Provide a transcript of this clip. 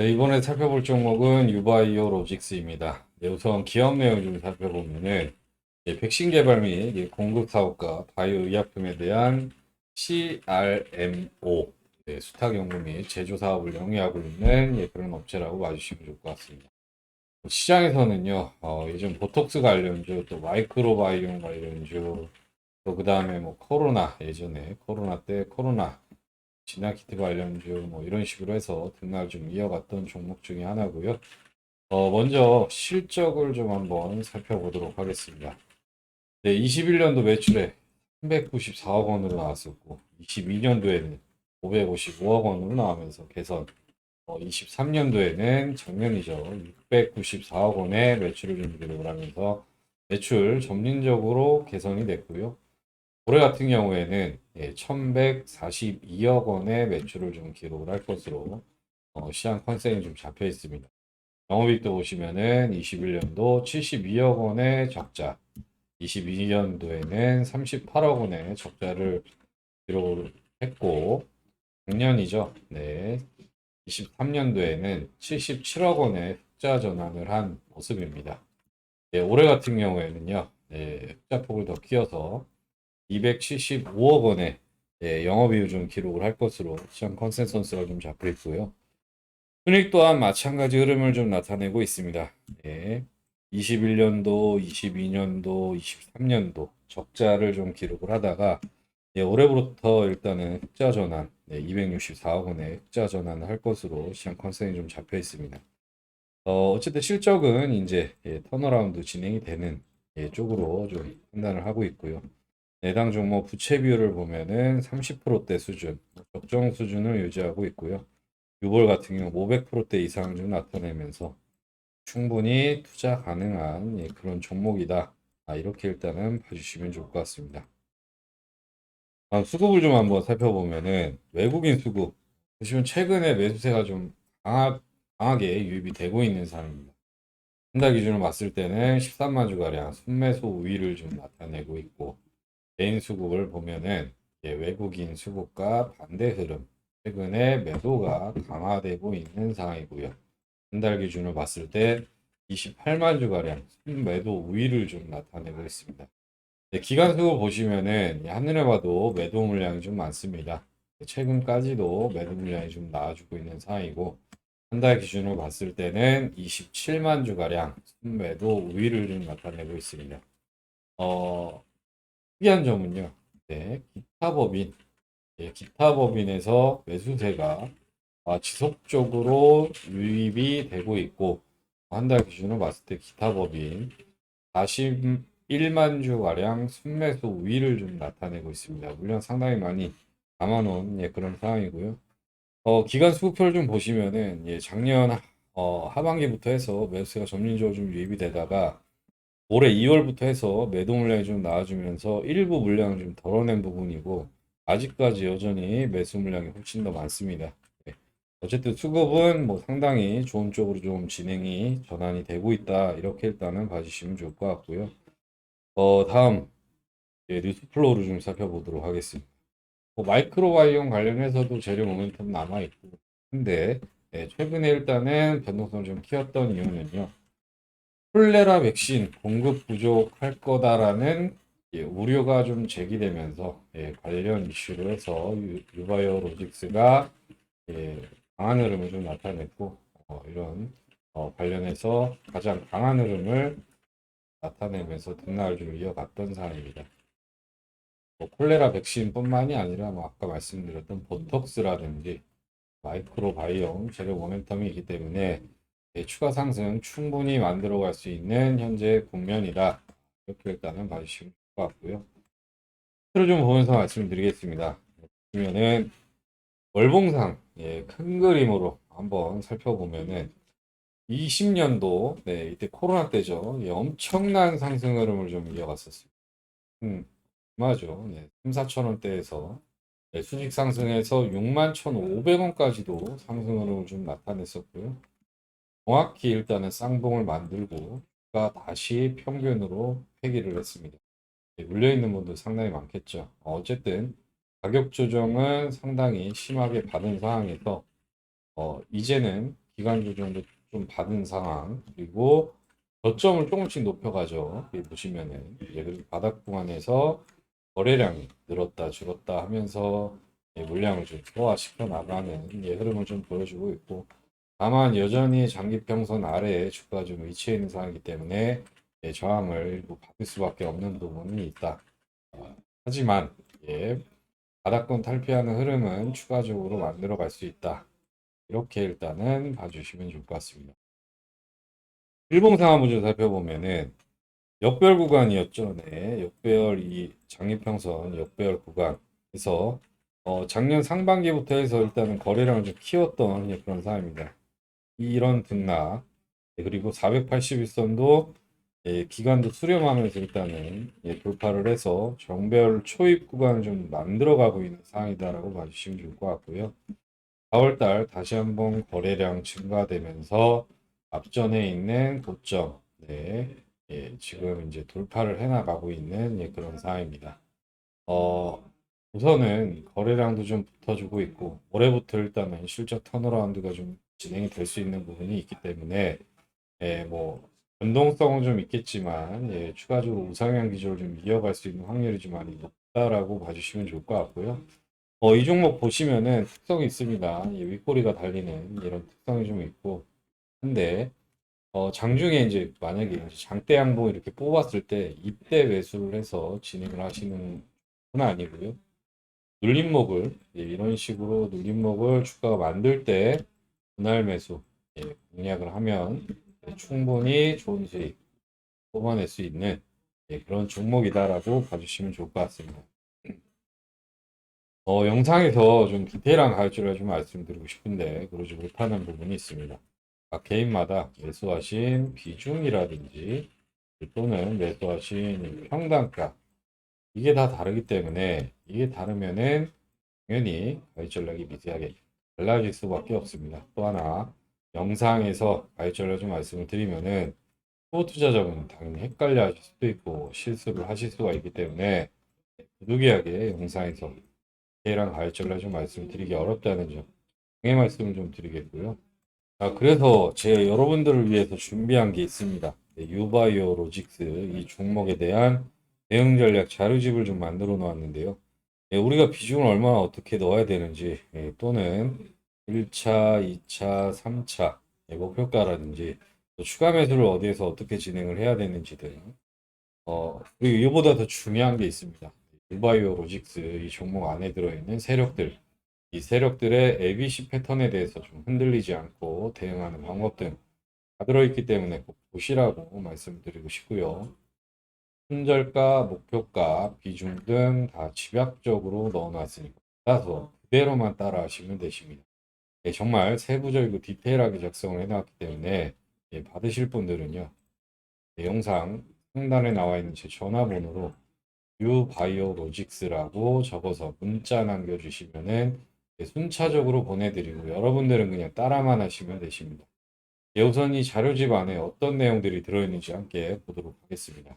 네, 이번에 살펴볼 종목은 유바이오 로직스입니다. 네, 우선 기업 내용 좀 살펴보면은 예, 백신 개발 및 예, 공급 사업과 바이오 의약품에 대한 CRMO 네, 수탁 연구 및 제조 사업을 영위하고 있는 예, 그런 업체라고 봐주시면 좋을 것 같습니다. 시장에서는요, 어, 요즘 보톡스 관련주, 또 마이크로바이옴 관련주, 또 그 다음에 뭐 코로나 예전에 코로나 때 코로나 진화 키트 관련주 뭐 이런 식으로 해서 등락을 좀 이어갔던 종목 중에 하나고요. 어, 먼저 실적을 좀 한번 살펴보도록 하겠습니다. 네, 21년도 매출에 394억 원으로 나왔었고, 22년도에는 555억 원으로 나오면서 개선. 어, 23년도에는 작년이죠. 694억 원의 매출을 좀 기록을 하면서 매출 점진적으로 개선이 됐고요. 올해 같은 경우에는 예, 1142억 원의 매출을 좀 기록을 할 것으로 어, 시장 컨센이 좀 잡혀 있습니다. 영업이익도 보시면은 21년도 72억 원의 적자, 22년도에는 38억 원의 적자를 기록을 했고, 작년이죠. 네. 23년도에는 77억 원의 흑자 전환을 한 모습입니다. 네, 올해 같은 경우에는요, 네, 흑자폭을 더 키워서 275억 원의 예, 영업이익 좀 기록을 할 것으로 시장 컨센서스가 좀 잡혀 있고요. 순익 또한 마찬가지 흐름을 좀 나타내고 있습니다. 예, 21년도, 22년도, 23년도 적자를 좀 기록을 하다가 예, 올해부터 일단은 흑자 전환, 네, 264억 원의 흑자 전환을 할 것으로 시장 컨센이 좀 잡혀 있습니다. 어, 어쨌든 실적은 이제 예, 턴어라운드 진행이 되는 예, 쪽으로 좀 판단을 하고 있고요. 해당 종목 부채 비율을 보면은 30%대 수준, 적정 수준을 유지하고 있고요. 유볼 같은 경우 500%대 이상 좀 나타내면서 충분히 투자 가능한 예, 그런 종목이다. 아, 이렇게 일단은 봐주시면 좋을 것 같습니다. 다음 수급을 좀 한번 살펴보면은 외국인 수급 보시면 최근에 매수세가 좀 강하, 강하게 유입이 되고 있는 상황입니다. 한 달 기준으로 봤을 때는 13만 주가량 순매수 우위를 좀 나타내고 있고 개인 수급을 보면은 예, 외국인 수급과 반대 흐름 최근에 매도가 강화되고 있는 상황이고요. 한달 기준으로 봤을 때 28만 주가량 순매도 우위를 좀 나타내고 있습니다. 네, 기간 수급 보시면은 한눈에 봐도 매도 물량이 좀 많습니다. 최근까지도 매도 물량이 좀 나와주고 있는 상황이고 한 달 기준으로 봤을 때는 27만 주가량 순매도 우위를 좀 나타내고 있습니다. 어, 특이한 점은요. 네, 기타 법인, 예, 기타 법인에서 매수세가 아, 지속적으로 유입이 되고 있고 한 달 기준으로 봤을 때 기타 법인 41만 주 가량 순매수 우위를 좀 나타내고 있습니다. 물론 상당히 많이 담아놓은 예, 그런 상황이고요. 어, 기간 수급표를 좀 보시면은 예, 작년 어, 하반기부터 해서 매수세가 점진적으로 좀 유입이 되다가 올해 2월부터 해서 매도 물량이 좀 나와주면서 일부 물량을 좀 덜어낸 부분이고 아직까지 여전히 매수 물량이 훨씬 더 많습니다. 네. 어쨌든 수급은 뭐 상당히 좋은 쪽으로 좀 진행이 전환이 되고 있다 이렇게 일단은 봐주시면 좋을 것 같고요. 어 다음 예, 뉴스 플로우를 좀 살펴보도록 하겠습니다. 뭐 마이크로바이옴 관련해서도 재료 모멘텀 남아 있고 근데 예, 최근에 일단은 변동성을 좀 키웠던 이유는요. 콜레라 백신 공급 부족할 거다라는 예, 우려가 좀 제기되면서 예, 관련 이슈로 해서 유, 유바이오 로직스가 예, 강한 흐름을 좀 나타냈고 어, 이런 어, 관련해서 가장 강한 흐름을 나타내면서 등락을 좀 이어갔던 상황입니다. 뭐 콜레라 백신뿐만이 아니라 뭐 아까 말씀드렸던 보톡스라든지 마이크로바이옴 재료 모멘텀이 있기 때문에 예, 추가 상승 충분히 만들어 갈 수 있는 현재 국면이다. 이렇게 일단은 봐주시면 될것 같고요. 표를 좀 보면서 말씀드리겠습니다. 보면은 월봉상 예, 큰 그림으로 한번 살펴보면은 20년도 네, 이때 코로나 때죠. 예, 엄청난 상승 흐름을 좀 이어갔었어요. 음, 맞죠. 네, 3, 4천 원대에서 네, 수직 상승해서 6만 1,500원까지도 상승 흐름을 좀 나타냈었고요. 정확히 일단은 쌍봉을 만들고 가 다시 평균으로 회귀를 했습니다. 예, 물려있는 분도 상당히 많겠죠. 어, 어쨌든 가격 조정은 상당히 심하게 받은 상황에서 어, 이제는 기간 조정도 좀 받은 상황 그리고 저점을 조금씩 높여가죠. 여기 보시면은 그리고 바닥 구간에서 거래량이 늘었다 줄었다 하면서 예, 물량을 좀 소화시켜 나가는 예, 흐름을 좀 보여주고 있고 다만 여전히 장기 평선 아래에 주가가 좀 위치해 있는 상황이기 때문에 예, 저항을 일부 받을 수밖에 없는 부분이 있다. 어, 하지만 예, 바닥권 탈피하는 흐름은 추가적으로 만들어 갈 수 있다. 이렇게 일단은 봐주시면 좋을 것 같습니다. 일봉 상황 먼저 살펴보면은 역별 구간이었죠. 네, 역별 이 장기평선 역별 구간에서 어, 작년 상반기부터 해서 일단은 거래량을 좀 키웠던 예, 그런 상황입니다. 이런 등락 예, 그리고 481선도 예, 기간도 수렴하면서 일단은 예, 돌파를 해서 정별 초입 구간을 좀 만들어가고 있는 상황이다라고 봐주시면 좋을 것 같고요. 4월달 다시 한번 거래량 증가되면서 앞전에 있는 고점, 네, 예, 지금 이제 돌파를 해나가고 있는 예, 그런 상황입니다. 어, 우선은 거래량도 좀 붙어주고 있고 올해부터 일단은 실적 턴어라운드가 좀 진행이 될 수 있는 부분이 있기 때문에 예, 뭐 변동성은 좀 있겠지만 예, 추가적으로 우상향 기조를 좀 이어갈 수 있는 확률이 좀 많이 높다라고 봐주시면 좋을 것 같고요. 어, 이 종목 보시면은 특성이 있습니다. 예, 윗꼬리가 달리는 이런 특성이 좀 있고 한데 어, 장중에 이제 만약에 장대 양봉 이렇게 뽑았을 때 입대 매수를 해서 진행을 하시는 건 아니고요. 눌림목을 예, 이런 식으로 눌림목을 주가가 만들 때 분할 매수 예, 공략을 하면 예, 충분히 좋은 수익 뽑아낼 수 있는 예, 그런 종목이다라고 봐주시면 좋을 것 같습니다. 어, 영상에서 좀 디테일한 가르침을 좀 말씀드리고 싶은데 그러지 못하는 부분이 있습니다. 각 개인마다 매수하신 비중이라든지 또는 매수하신 평단가 이게 다 다르기 때문에 이게 다르면은 당연히 가입 전략이 미세하게 달라질 수밖에 없습니다. 또 하나 영상에서 전략 좀 말씀을 드리면은 초 투자자분은 당연히 헷갈려 하실 수도 있고 실수를 하실 수가 있기 때문에 부득이하게 영상에서 디테일한 전략 좀 말씀드리기 어렵다는 점 양해 말씀을 좀 드리겠고요. 자, 그래서 제 여러분들을 위해서 준비한 게 있습니다. 네, 유바이오 로직스 이 종목에 대한 대응 전략 자료집을 좀 만들어 놓았는데요. 예, 우리가 비중을 얼마나 어떻게 넣어야 되는지 예, 또는 1차, 2차, 3차 예, 목표가라든지 또 추가 매수를 어디에서 어떻게 진행을 해야 되는지 등 어, 그리고 이보다 더 중요한 게 있습니다. 유바이오 로직스 이 종목 안에 들어있는 세력들 이 세력들의 ABC 패턴에 대해서 좀 흔들리지 않고 대응하는 방법 등 다 들어있기 때문에 꼭 보시라고 말씀드리고 싶고요. 손절가, 목표가, 비중 등 다 집약적으로 넣어놨으니까 따라서 그대로만 따라하시면 되십니다. 예, 정말 세부적이고 디테일하게 작성을 해놨기 때문에 예, 받으실 분들은요. 예, 영상 상단에 나와 있는 제 전화번호로 유바이오로직스라고 적어서 문자 남겨주시면은 예, 순차적으로 보내드리고 여러분들은 그냥 따라만 하시면 되십니다. 예, 우선 이 자료집 안에 어떤 내용들이 들어있는지 함께 보도록 하겠습니다.